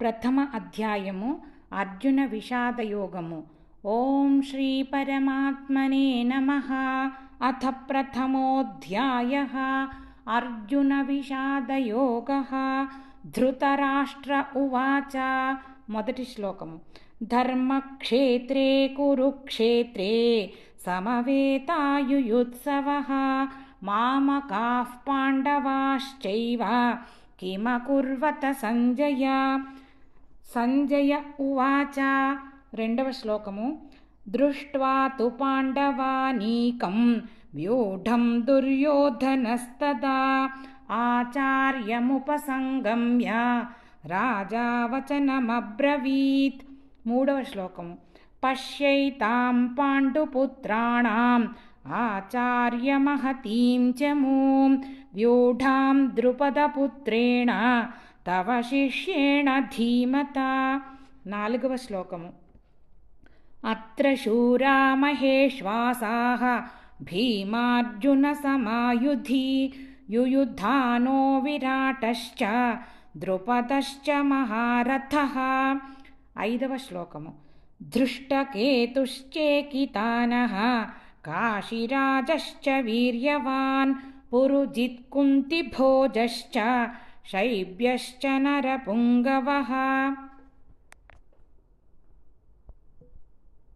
ప్రథమ అధ్యాయము అర్జున విషాదయోగము. ఓం శ్రీ పరమాత్మనే నమ. అథ ప్రథమోధ్యాయ. అర్జున విషాదయోగ. ధృతరాష్ట్ర ఉవాచ. మొదటి శ్లోకము. ధర్మక్షేత్రే కురుక్షేత్రే समवेतायुयुत्सवः मामकाः పాండవాశ్చైవ. किमकुर्वत सञ्जय సంజయ ఉవాచ. రెండవ శ్లోకము. దృష్ట్వా తు పాండవానీకం వ్యూఢం దుర్యోధనస్తదా. ఆచార్యముపసంగమ్య రాజా వచనమబ్రవీత్ మూడవ శ్లోకము. పశ్యైతాం పాండుపుత్రాణం ఆచార్యమహతీం చ మూం. వ్యూఢాం ద్రుపదపుత్రేణ తవ శిష్యేణ ధీమత నాలుగవ శ్లోకము అత్ర శూరా మహేశ్వాసాः భీమార్జునసమాయుధి యుయుద్ధానో విరాటశ్చ ద్రుపదశ్చ మహారథः ఐదవ శ్లోకము धृष्टकेतुश्चेकितानः काशिराजश्च वीर्यवान् पुरुजित्कुन्तिभोजश्च शैब्यश्च नरपुङ्गवः